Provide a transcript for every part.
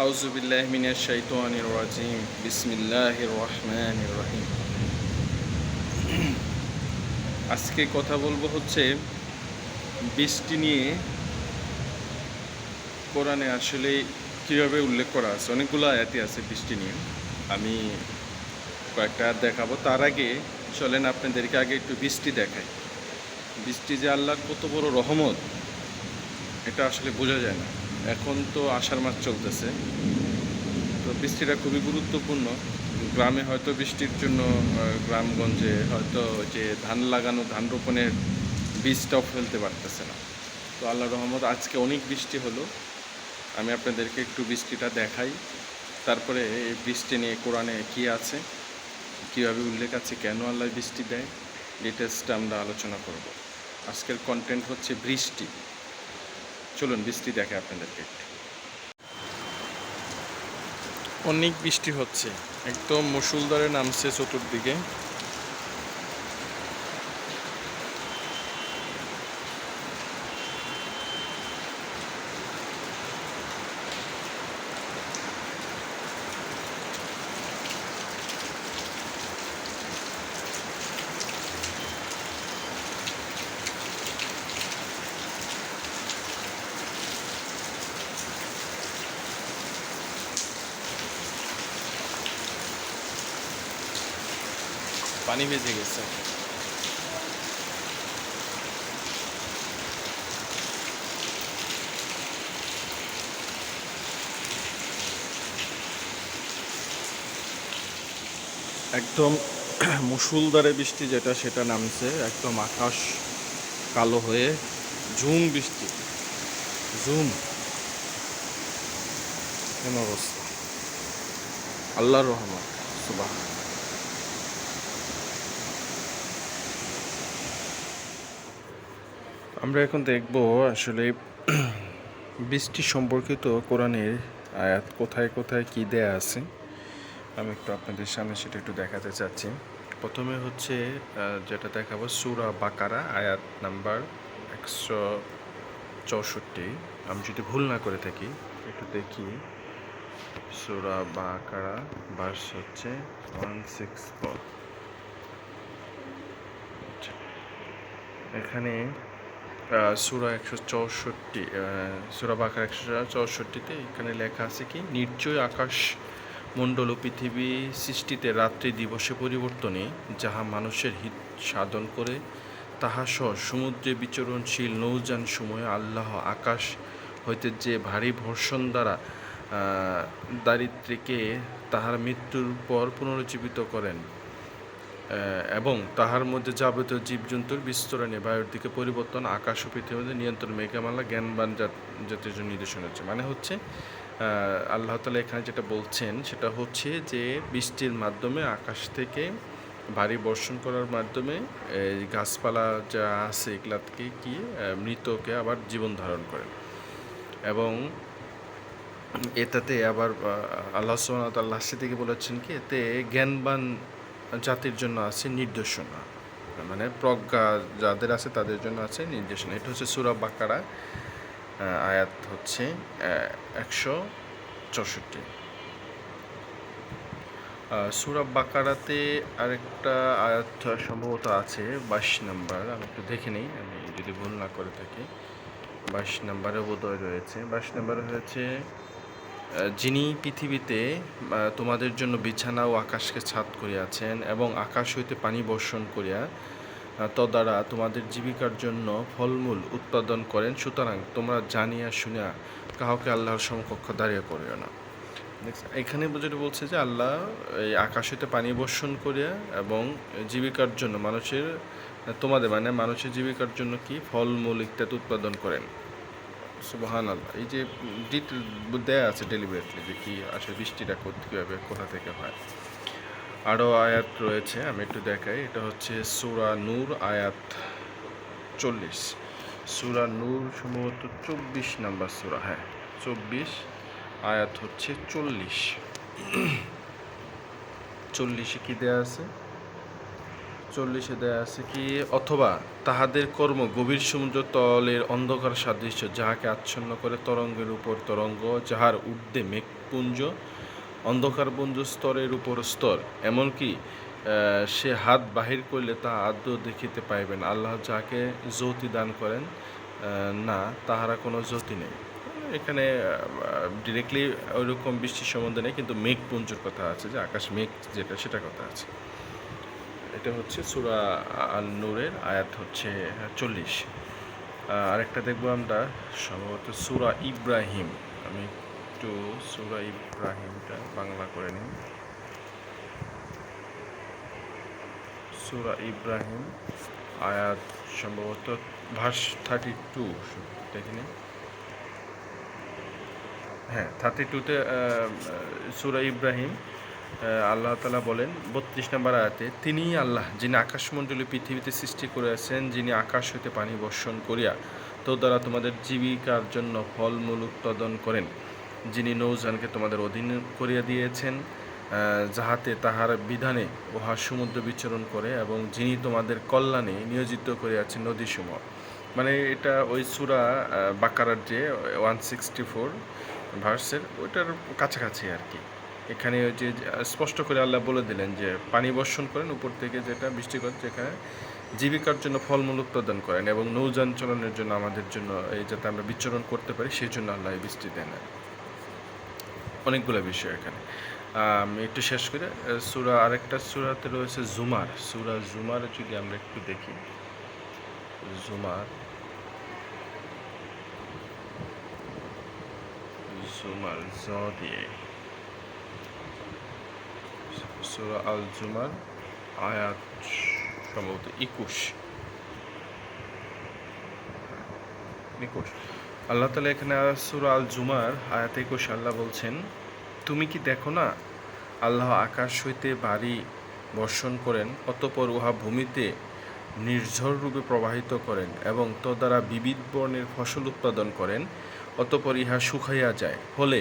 আউযু বিল্লাহি মিনাশ শাইতানির রাজিম বিসমিল্লাহির রহমানির রহিম আজকে কথা বলব হচ্ছে বৃষ্টি নিয়ে। কোরআনে আসলে কীভাবে উল্লেখ করা আছে? অনেকগুলো আয়াতি আছে বৃষ্টি নিয়ে। আমি কয়েকটা দেখাবো। তার আগে চলেন আপনাদেরকে আগে একটু বৃষ্টি দেখাই। বৃষ্টি যে আল্লাহর কত বড় রহমত, এটা আসলে বোঝা যায় না। এখন তো আষাঢ় মাস চলতেছে। তো বৃষ্টিটা খুবই গুরুত্বপূর্ণ। গ্রামে হয়তো বৃষ্টির জন্য গ্রামগঞ্জে হয়তো যে ধান লাগানো, ধান রোপণের বীজটাও ফেলতে পারতেছে না। তো আল্লাহ রহমত আজকে অনেক বৃষ্টি হলো। আমি আপনাদেরকে একটু বৃষ্টিটা দেখাই। তারপরে এই বৃষ্টি নিয়ে কোরআনে কী আছে, কীভাবে উল্লেখ আছে, কেন আল্লাহ বৃষ্টি দেয় ডিটেলসটা আমরা আলোচনা করব। আজকের কন্টেন্ট হচ্ছে বৃষ্টি। চলুন বৃষ্টি দেখে আপনাদেরকে। অনেক বৃষ্টি হচ্ছে। একদম মুসুলদারে নামছে চতুর্দিকে। পানি ভেজে গেছে। একদম মুসুলধারে বৃষ্টি যেটা, সেটা নামছে একদম আকাশ কালো হয়ে ঝুম বৃষ্টি। ঝুম। কেন অবস্থা? আল্লাহর রহমান সুবাহ আমরা এখন দেখব আসলে বৃষ্টি সম্পর্কিত কোরআনের আয়াত কোথায় কোথায় কি দেয়া আছে। আমি একটু আপনাদের সামনে সেটা একটু দেখাতে চাচ্ছি। প্রথমে হচ্ছে যেটা দেখাবো, সুরা বাকারা, আয়াত নাম্বার একশো চৌষট্টি। আমি যদি ভুল না করে থাকি, একটু দেখি। সুরা বাকারা ভার্স হচ্ছে ওয়ান সিক্স ফোর এখানে সুরা একশো চৌষট্টি সুরা বাকার একশো চৌষট্টিতে এখানে লেখা আছে কি, নির্জয় আকাশ মণ্ডল ও পৃথিবী সৃষ্টিতে রাত্রি দিবসে পরিবর্তনে যাহা মানুষের হিত সাধন করে, তাহা সহ সমুদ্রে বিচরণশীল নৌযান সময়ে আল্লাহ আকাশ হইতে যে ভারী ভর্ষণ দ্বারা দারিদ্র্যকে তাহার মৃত্যুর পর পুনরুজ্জীবিত করেন। এবং তাহার মধ্যে যাবতীয় জীবজন্তুর বিস্তরণে বায়ুর দিকে পরিবর্তন, আকাশ ও মধ্যে নিয়ন্ত্রণ, মেঘামালা, জ্ঞানবান জাত জাতীয় নির্দেশনা হচ্ছে। মানে হচ্ছে আল্লাহ তালা এখানে যেটা বলছেন, সেটা হচ্ছে যে বৃষ্টির মাধ্যমে, আকাশ থেকে ভারী বর্ষণ করার মাধ্যমে, এই গাছপালা যা আছে, এগুলাকে কি মৃতকে আবার জীবন ধারণ করেন এবং এটাতে আবার আল্লাহ সোহান লাস্টের দিকে বলেছেন কি, এতে জ্ঞানবান জাতির জন্য আছে নির্দেশনা। মানে প্রজ্ঞা যাদের আছে তাদের জন্য আছে নির্দেশনা। এটা হচ্ছে সুরা বাকারা আয়াত হচ্ছে একশো চৌষট্টি। সুরা বাকারাতে আরেকটা আয়াত সম্ভবত আছে, বাইশ নাম্বার। আমি একটু দেখে নিই, আমি যদি ভুল না করে থাকি। বাইশ নাম্বারে বোধহয় রয়েছে। বাইশ নাম্বারে হয়েছে যিনি পৃথিবীতে তোমাদের জন্য বিছানা ও আকাশকে ছাদ করিয়াছেন এবং আকাশ হইতে পানি বর্ষণ করিয়া তদ্বারা তোমাদের জীবিকার জন্য ফলমূল উৎপাদন করেন। সুতরাং তোমরা জানিয়া শুনিয়া কাউকে আল্লাহর সমকক্ষ দাঁড়িয়ে করিও না। এখানে যেটা বলছে যে আল্লাহ এই আকাশ হইতে পানি বর্ষণ করিয়া এবং জীবিকার জন্য মানুষের, তোমাদের মানে মানুষের জীবিকার জন্য কি? ফলমূল ইত্যাদি উৎপাদন করেন। সুবহান আল্লাহ এই যে ডিটেল দেয়া আছে ডেলিভারিটলি যে কি আসলে বৃষ্টিটা কোথা- কীভাবে, কোথা থেকে হয়। আরও আয়াত রয়েছে, আমি একটু দেখাই। এটা হচ্ছে সুরা নূর আয়াত চল্লিশ। সুরা নূর সম্ভবত চব্বিশ নাম্বার সুরা হ্যাঁ চব্বিশ, আয়াত হচ্ছে চল্লিশ। চল্লিশে কি দেয়া আছে? চল্লিশে দেয়া আছে কি, অথবা তাহাদের কর্ম গভীর সমুদ্র তলের অন্ধকার সাদৃশ্য যাহাকে আচ্ছন্ন করে তরঙ্গের উপর তরঙ্গ, যাহার ঊর্ধ্বে মেঘপুঞ্জ, অন্ধকারপুঞ্জ স্তরের উপর স্তর, এমনকি সে হাত বাহির করলে তা আদৌ দেখিতে পাইবেন আল্লাহ যাকে জ্যোতি দান করেন না, তাহারা কোনো জ্যোতি নেই। এখানে ডিরেক্টলি ওইরকম বৃষ্টির সম্বন্ধে নেই, কিন্তু মেঘপুঞ্জর কথা আছে যে, আকাশ মেঘ যেটা, সেটা কথা আছে। এটা হচ্ছে সুরা আল নূরের আয়াত হচ্ছে চল্লিশ। আরেকটা দেখব আমরা, সম্ভবত সুরা ইব্রাহিম। আমি একটু সুরা ইব্রাহিমটা বাংলা করে নিই। সুরা ইব্রাহিম আয়াত সম্ভবত ভার্স থার্টি টু দেখে হ্যাঁ থার্টি টুতে সুরা ইব্রাহিম আল্লাহ তালা বলেন, বত্রিশ নম্বর আয়াতে, তিনিই আল্লাহ, যিনি আকাশমণ্ডলী পৃথিবীতে সৃষ্টি করিয়াছেন যিনি আকাশ হইতে পানি বর্ষণ করিয়া তো দ্বারা তোমাদের জীবিকার জন্য ফলমূল উৎপাদন করেন। যিনি নৌজানকে তোমাদের অধীন করিয়া দিয়েছেন যাহাতে তাহার বিধানে উহা সমুদ্র বিচরণ করে এবং যিনি তোমাদের কল্যাণে নিয়োজিত করিয়াছেন নদীসমূহ। মানে এটা ওই সুরা বাকারার যে ওয়ান সিক্সটি ফোর ভার্সের ওইটার কাছাকাছি আর কি। এখানে যে স্পষ্ট করে আল্লাহ বলে দিলেন যে, পানি বর্ষণ করেন, উপর থেকে যেটা বৃষ্টি যেখানে জীবিকার জন্য ফলমূল উৎপাদন করেন এবং নৌযান চলনের জন্য আমাদের জন্য এই যাতে আমরা বিচরণ করতে পারি, সেই জন্য আল্লাহ বৃষ্টি দেন। অনেকগুলো বিষয় এখানে। একটু শেষ করে সুরা, আরেকটা সুরাতে রয়েছে জুমার। সুরা জুমার যদি আমরা একটু দেখি। জুমার। জুমার জ দিয়ে। সূরা আল জুমার আয়াত সম্ভবত একুশ একুশ আল্লাহ তালা এখানে সূরা আল জুমার আয়াত একুশ আল্লাহ বলছেন, তুমি কি দেখো না? আল্লাহ আকাশ হইতে বাড়ি বর্ষণ করেন, অতপর উহা ভূমিতে নির্ঝর রূপে প্রবাহিত করেন এবং তদ্বারা বিবিধ বর্ণের ফসল উৎপাদন করেন, অতপর ইহা শুকাইয়া যায়। হলে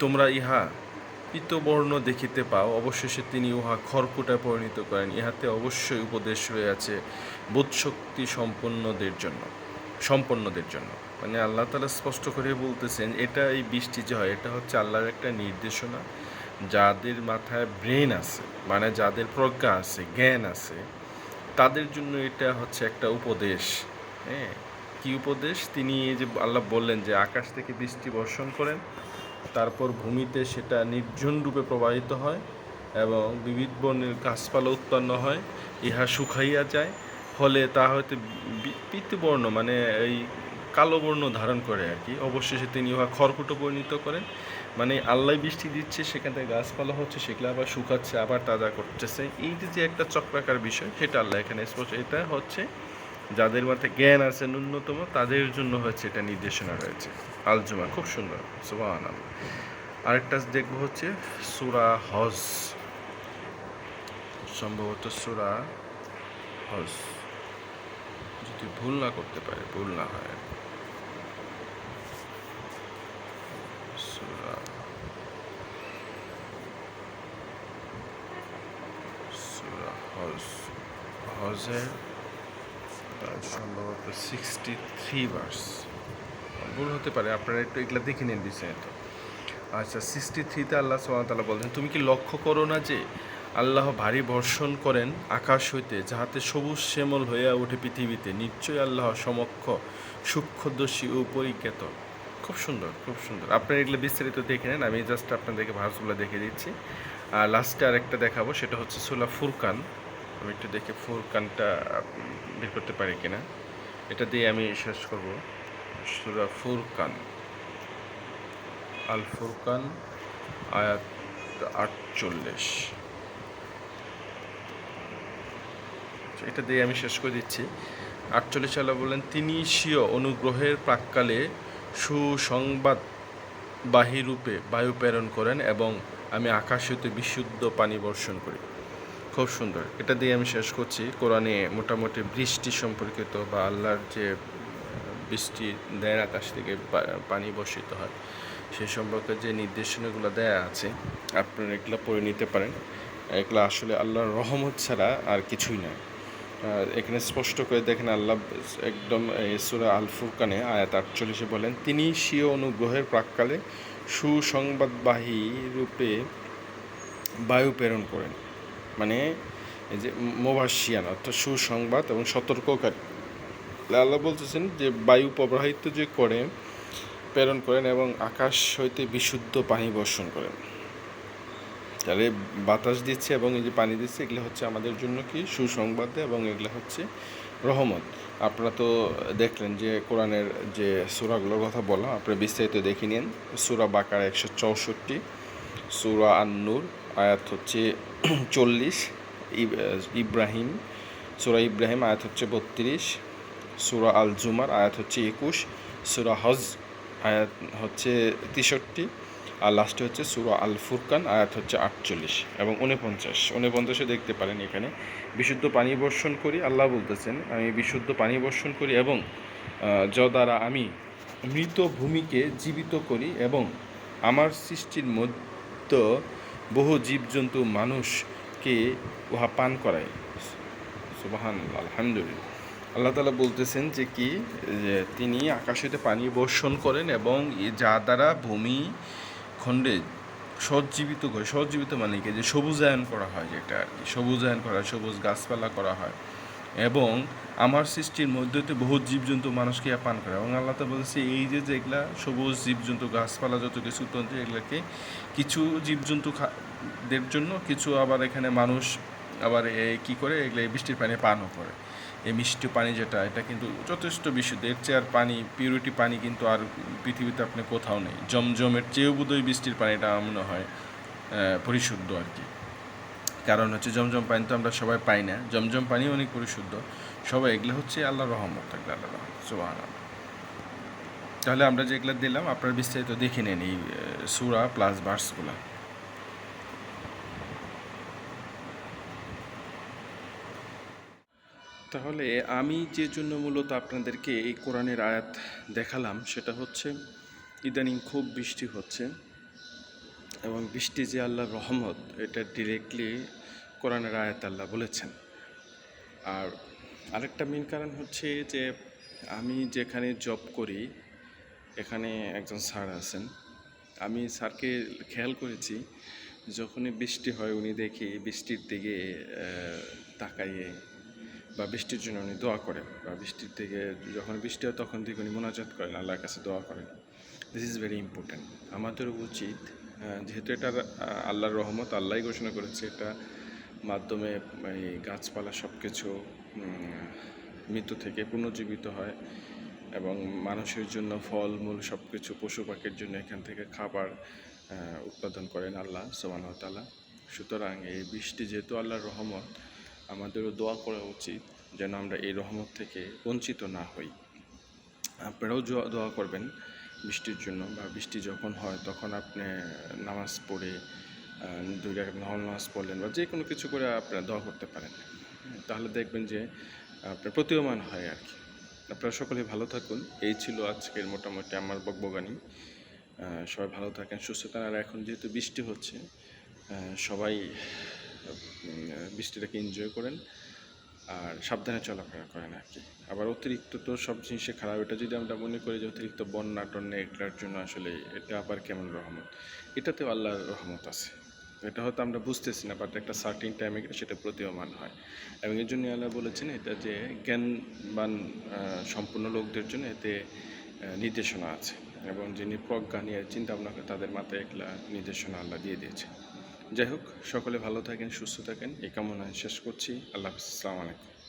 তোমরা ইহা পিতবর্ণ দেখিতে পাও, অবশেষে তিনি উহা খড়কুটায় পরিণত করেন। ইহাতে অবশ্যই উপদেশ রয়েছে বোধশক্তি সম্পন্নদের জন্য সম্পন্নদের জন্য। মানে আল্লাহ তালা স্পষ্ট করে বলতেছেন, এটা এই বৃষ্টি যে হয়, এটা হচ্ছে আল্লাহর একটা নির্দেশনা। যাদের মাথায় ব্রেন আছে মানে যাদের প্রজ্ঞা আছে, জ্ঞান আছে, তাদের জন্য এটা হচ্ছে একটা উপদেশ। হ্যাঁ কি উপদেশ? তিনি এই যে আল্লাহ বললেন যে আকাশ থেকে বৃষ্টি বর্ষণ করেন তারপর ভূমিতে সেটা নির্জন রূপে প্রবাহিত হয় এবং বিবিধ বর্ণের গাছপালা উৎপন্ন হয়, ইহা শুকাইয়া যায়, ফলে তা হয়তো পিতবর্ণ মানে এই কালো বর্ণ ধারণ করে আর কি। অবশেষে তিনি উহা খড়কুটো পরিণত করেন। মানে আল্লাহ বৃষ্টি দিচ্ছে, সেখান থেকে গাছপালা হচ্ছে, সেগুলো আবার শুকাচ্ছে, আবার তাজা করতেছে। এই যে একটা চক্রাকার বিষয়, সেটা আল্লাহ এখানে স্পষ্ট, এটা হচ্ছে যাদের মাথায় জ্ঞান আছে ন্যূনতম, তাদের জন্য হচ্ছে এটা নির্দেশনা রয়েছে। আলজুমা খুব সুন্দর সুবাহ আরেকটা দেখব হচ্ছে সুরা হজ। সম্ভবত সুরা হজ। যদি ভুল না করতে পারে, ভুল না হয়। হজ। হজের সম্ভবত সিক্সটি থ্রি ভার্স ভুল হতে পারে, আপনারা একটু এগুলো দেখে নিন বিস্তারিত। আচ্ছা সিক্সটি থ্রিতে আল্লাহ তালা বলছেন, তুমি কি লক্ষ্য করো না যে আল্লাহ ভারী বর্ষণ করেন আকাশ হইতে, যাহাতে সবুজ শ্যামল হইয়া ওঠে পৃথিবীতে? নিশ্চয়ই আল্লাহ সমক্ষ, সূক্ষ্মদর্শী ও পরিজ্ঞাত। খুব সুন্দর খুব সুন্দর। আপনারা এগুলো বিস্তারিত দেখে নেন, আমি জাস্ট আপনাদেরকে ভার্সগুলো দেখে দিচ্ছি। আর লাস্টে আরেকটা দেখাবো, সেটা হচ্ছে সুলা ফুরকান। আমি একটু দেখে ফুরকানটা বের করতে পারি কিনা। এটা দিয়ে আমি শেষ করব। সুরা ফুরকান। আল ফুরকান, আয়াত আটচল্লিশ। এটা দিয়ে আমি শেষ করে দিচ্ছি। আটচল্লিশ সালে বললেন, তিনি স্বীয় অনুগ্রহের প্রাককালে সুসংবাদ বাহিরূপে বায়ু প্রেরণ করেন এবং আমি আকাশ হইতে বিশুদ্ধ পানি বর্ষণ করি। খুব সুন্দর। এটা দিয়ে আমি শেষ করছি। কোরআনে মোটামুটি বৃষ্টি সম্পর্কিত বা আল্লাহর যে বৃষ্টি দেন আকাশ থেকে পানি বর্ষিত হয়, সে সম্পর্কে যে নির্দেশনাগুলো দেয়া আছে, আপনারা এগুলো পড়ে নিতে পারেন। এগুলো আসলে আল্লাহর রহমত ছাড়া আর কিছুই নয়। এখানে স্পষ্ট করে দেখেন, আল্লাহ একদম সুরা আল ফুরকানে আয়াত আটচল্লিশে বলেন, তিনি স্বীয় অনুগ্রহের প্রাককালে সুসংবাদবাহী রূপে বায়ু প্রেরণ করেন। মানে এই যে মোবাসিয়ান, অর্থাৎ সুসংবাদ এবং সতর্ককারী। আল্লাহ বলতেছেন যে, বায়ু প্রবাহিত যে করে, প্রেরণ করেন এবং আকাশ হইতে বিশুদ্ধ পানি বর্ষণ করেন। তাহলে বাতাস দিচ্ছে এবং এই যে পানি দিচ্ছে, এগুলো হচ্ছে আমাদের জন্য কি? সুসংবাদ এবং এগুলো হচ্ছে রহমত। আপনারা তো দেখলেন যে, কোরআনের যে সুরাগুলোর কথা বললাম, আপনারা বিস্তারিত দেখে নিন। সুরা বাকার একশো চৌষট্টি, সুরা আন্নুর আয়াত হচ্ছে চল্লিশ। ইব্রাহিম, সুরা ইব্রাহিম আয়াত হচ্ছে বত্রিশ। সুরা আল জুমার আয়াত হচ্ছে একুশ। সুরা হজ আয়াত হচ্ছে তেষট্টি। আর লাস্টে হচ্ছে সুরা আল ফুরকান আয়াত হচ্ছে আটচল্লিশ এবং উনপঞ্চাশ উনপঞ্চাশে দেখতে পারেন এখানে, বিশুদ্ধ পানি বর্ষণ করি, আল্লাহ বলতেছেন, আমি বিশুদ্ধ পানি বর্ষণ করি এবং য দ্বারা আমি মৃত ভূমিকে জীবিত করি এবং আমার সৃষ্টির মধ্যে বহু জীবজন্তু মানুষকে উহা পান করায়। সুবাহান আলহামদুলিল্লাহ। আল্লাহ তালা বলতেছেন যে কি, যে তিনি আকাশেতে পানি বর্ষণ করেন এবং যা দ্বারা ভূমি খণ্ডে সজ্জীবিত সজ্জীবিত মানে কি? যে সবুজায়ন করা হয় যেটা আর কি। সবুজায়ন করা, সবুজ গাছপালা করা হয়। এবং আমার সৃষ্টির মধ্যেতে বহু জীবজন্তু মানুষকে পান করে। এবং আল্লাহ তা বলছে, এই যে যেগুলা সবুজ জীবজন্তু, গাছপালা যত কিছু তন্ত্র এগুলাকে কিছু জীবজন্তু দের জন্য, কিছু আবার এখানে মানুষ আবার কী করে, এগুলো বৃষ্টির পানি পানও করে। এই মিষ্টি পানি যেটা, এটা কিন্তু যথেষ্ট বিশুদ্ধ। এর চেয়ে আর পানি পিউরিটি পানি কিন্তু আর পৃথিবীতে আপনি কোথাও নেই। জমজমের চেয়েও বোধহয় বৃষ্টির পানিটা মনে হয় পরিশুদ্ধ আর কি। কারণ হচ্ছে জমজম পানি তো আমরা সবাই পাই না। জমজম পানি অনেক পরিশুদ্ধ। সবাই এগুলো হচ্ছে আল্লাহ রহমত থাকলে আল্লাহ রহমত সোহান তাহলে আমরা যেগুলো দিলাম, আপনার বিস্তারিত দেখে নেন এই সুরা প্লাস ভার্সগুলা তাহলে আমি যে জন্য মূলত আপনাদেরকে এই কোরআনের আয়াত দেখালাম, সেটা হচ্ছে ইদানিং খুব বৃষ্টি হচ্ছে। এবং বৃষ্টি যে আল্লাহর রহমত, এটা ডিরেক্টলি কোরআনের আয়াত আল্লাহ বলেছেন। আর আরেকটা মেন কারণ হচ্ছে যে, আমি যেখানে জব করি, এখানে একজন স্যার আছেন। আমি স্যারকে খেয়াল করেছি, যখনই বৃষ্টি হয় উনি দেখি বৃষ্টির দিকে তাকাইয়ে বা বৃষ্টির জন্য উনি দোয়া করেন বা বৃষ্টির দিকে যখন বৃষ্টি হয় তখন থেকে উনি মোনাজাত করেন, আল্লাহর কাছে দোয়া করেন। দিস ইজ ভেরি ইম্পর্ট্যান্ট আমাদের উচিত যেহেতু এটা আল্লাহর রহমত, আল্লাহই ঘোষণা করেছে এটা মাধ্যমে, এই গাছপালা সব কিছু মৃত্যু থেকে পুনর্জীবিত হয় এবং মানুষের জন্য ফল, মূল সব কিছু পশু পাখির জন্য এখান থেকে খাবার উৎপাদন করেন আল্লাহ সোমানতালা সুতরাং এই বৃষ্টি যেহেতু আল্লাহর রহমত, আমাদেরও দোয়া করা উচিত যেন আমরা এই রহমত থেকে বঞ্চিত না হই। আপনারাও দোয়া করবেন। বৃষ্টির জন্য বা বৃষ্টি যখন হয় তখন আপনি নামাজ পড়ে দুই রাখাত নামাজ পড়লেন বা যে কোনো কিছু করে আপনারা দোয়া করতে পারেন। তাহলে দেখবেন যে, আপনার প্রতীয়মান হয় আর কি। আপনারা সকলে ভালো থাকুন। এই ছিল আজকের মোটামুটি আমার বকবগানি সবাই ভালো থাকেন, সুস্থ থাকেন। আর এখন যেহেতু বৃষ্টি হচ্ছে সবাই বৃষ্টিটাকে এনজয় করেন। আর সাবধানে চলাফেরা করেন আর কি। আবার অতিরিক্ত তো সব জিনিসে খারাপ। এটা যদি আমরা মনে করি যে অতিরিক্ত বন্যা টন্যা এগুলোর জন্য আসলে এটা আবার কেমন রহমত? এটাতেও আল্লাহর রহমত আছে। এটা হয়তো আমরা বুঝতেছি না বাট একটা সার্টিন টাইমে সেটা প্রতীয়মান হয়। এবং এর জন্য আল্লাহ বলেছেন এটা যে জ্ঞানবান সম্পূর্ণ লোকদের জন্য এতে নির্দেশনা আছে। এবং যিনি প্রজ্ঞা নিয়ে চিন্তা ভাবনা করে তাদের মাথায় একলা নির্দেশনা আল্লাহ দিয়ে দিয়েছে যাই হোক সকলে ভালো থাকেন সুস্থ থাকেন। এই কামনায় শেষ করছি। আল্লাহ হাফিজ। আলাইকুম।